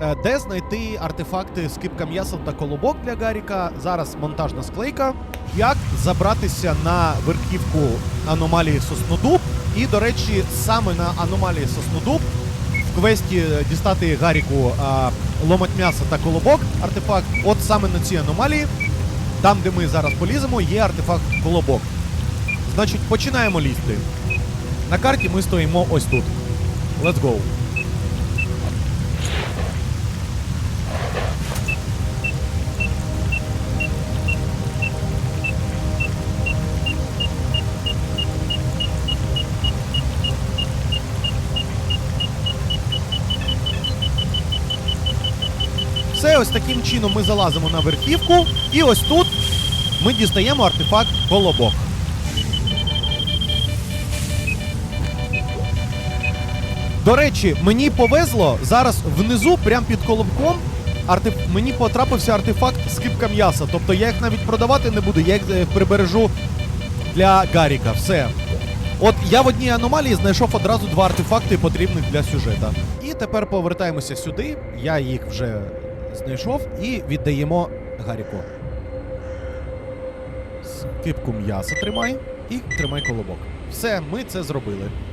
е, де знайти артефакти скипка м'яса та колобок для Гаріка. Зараз монтажна склейка. Як забратися на верхівку аномалії Соснодуб. І, до речі, саме на аномалії Соснодуб в квесті е, дістати Гаріку а, ломать м'яса та колобок артефакт. От саме на цій аномалії, там, де ми зараз поліземо, є артефакт колобок. Значить, починаємо лізти. На карті ми стоїмо ось тут. Let's go. Все, ось таким чином ми залазимо на верхівку, і ось тут ми дістаємо артефакт колобок. До речі, мені повезло зараз внизу, прямо під колобком, артеф... мені потрапився артефакт скипка м'яса. Тобто я їх навіть продавати не буду, я їх е, прибережу для Гаріка. Все. От я в одній аномалії знайшов одразу два артефакти, потрібних для сюжета. І тепер повертаємося сюди. Я їх вже знайшов і віддаємо Гаріку. Скипку м'яса тримай і тримай колобок. Все, ми це зробили.